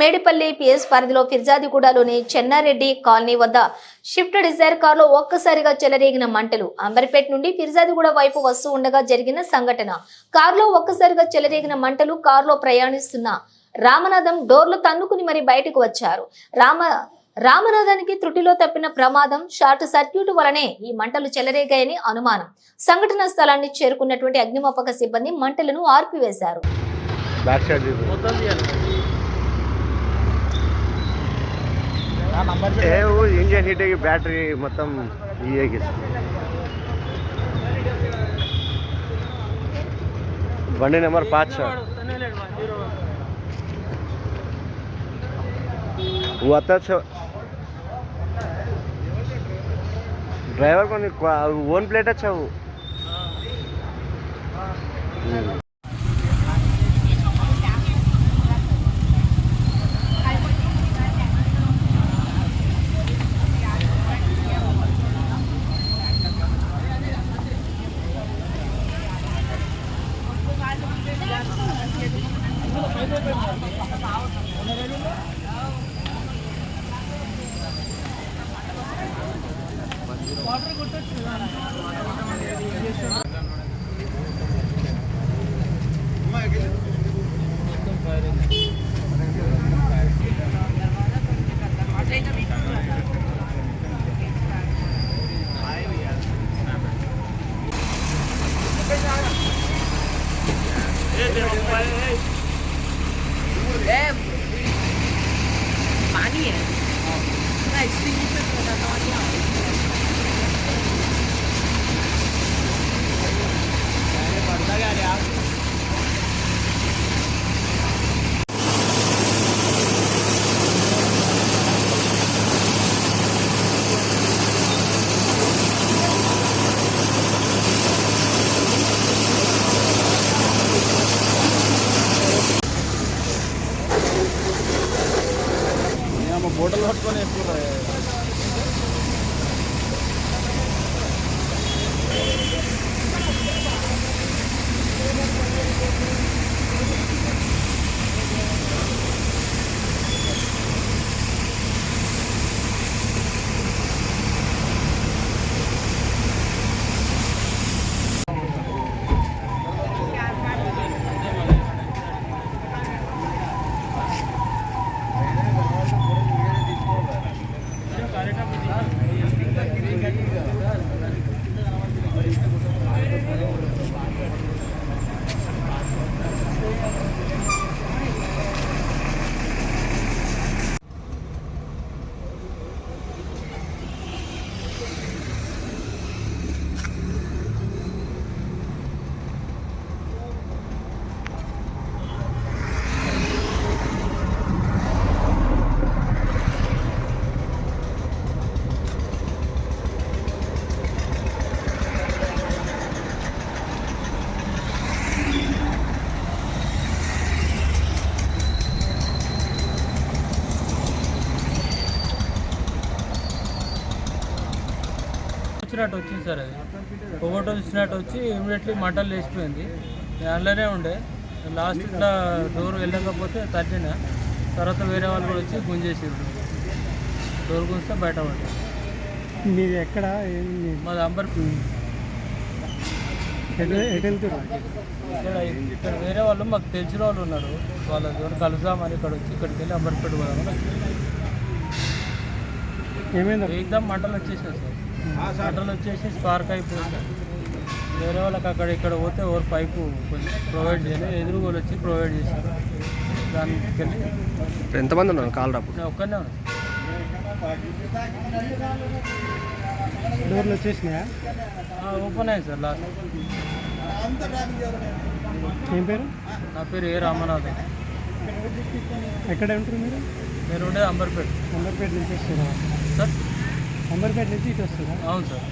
Medipalli PS పరిధిలో ఫిర్జాదిగూడలోని Chennareddy colony వద్ద షిఫ్ట్ డిజైర్ కారులో ఒక్కసారిగా చెలరేగిన మంటలు. అంబర్పేట నుండి ఫిర్జాదిగూడ వైపు వస్తూ ఉండగా జరిగిన సంఘటన. కారులో ఒక్కసారిగా చెలరేగిన మంటలు కారులో ప్రయాణిస్తున్న రామనాథం డోర్లు తన్నుకుని మరి బయటకు వచ్చారు. రామ రామనాథానికి త్రుటిలో తప్పిన ప్రమాదం షార్ట్ సర్క్యూట్ వలనే ఈ మంటలు చెలరేగాయని అనుమానం. సంఘటనా స్థలాన్ని చేరుకున్నటువంటి అగ్నిమాపక సిబ్బంది మంటలను ఆర్పివేశారు. वो इंजन हीट की ಬ್ಯಾಟ್ರಿ మొత్తం मतलब ये पाँच ड्राइवर को ओन वन प्लेट अच्छा वो। हाँ। हम्म। con el వచ్చినట్టు వచ్చింది సార్ అది. పొగట వచ్చినట్టు వచ్చి ఇమీడియట్లీ మంటలు లేచిపోయింది. అందులోనే ఉండే. లాస్ట్ ఇట్లా డోర్ వెళ్ళకపోతే తట్టిన. తర్వాత వేరే వాళ్ళు కూడా వచ్చి గుంజేసారు డోర్ గుంజితే బయట పడ్డారు మీది ఎక్కడ? మాది అంబర్ ఇక్కడ వేరే వాళ్ళు మాకు తెలిసిన వాళ్ళు ఉన్నారు. వాళ్ళ ద్వారా కలుద్దామని ఇక్కడ వచ్చి ఇక్కడికి వెళ్ళి అంబర్పేట పోదామని. ఏమైంది? మంటలు వచ్చేసాయి సార్. మంటలు వచ్చేసి స్పార్క్ అయిపోయింది వేరే వాళ్ళకి అక్కడ ఇక్కడ పోతే ఎవరు పైపు కొంచెం ప్రొవైడ్ చేయలేదు ఎదురు వాళ్ళు వచ్చి ప్రొవైడ్ చేశారు. దానికి వెళ్ళి ఎంతమంది ఉన్నారు? కాల్ రాపు నేను ఒక్కనే ఉన్నాను డోర్లు వచ్చేసినాయా? ఓపెన్ అయ్యింది సార్ లాస్ట్ ఏం పేరు? నా పేరు ఏ రామనాథన్ ఎక్కడ ఉంటారు మీరు? నేను ఉండేది అంబర్పేట. అంబర్పేట నుంచి సార్ అంబర్పేట నుంచి ఇటు వస్తుందా అవును సార్.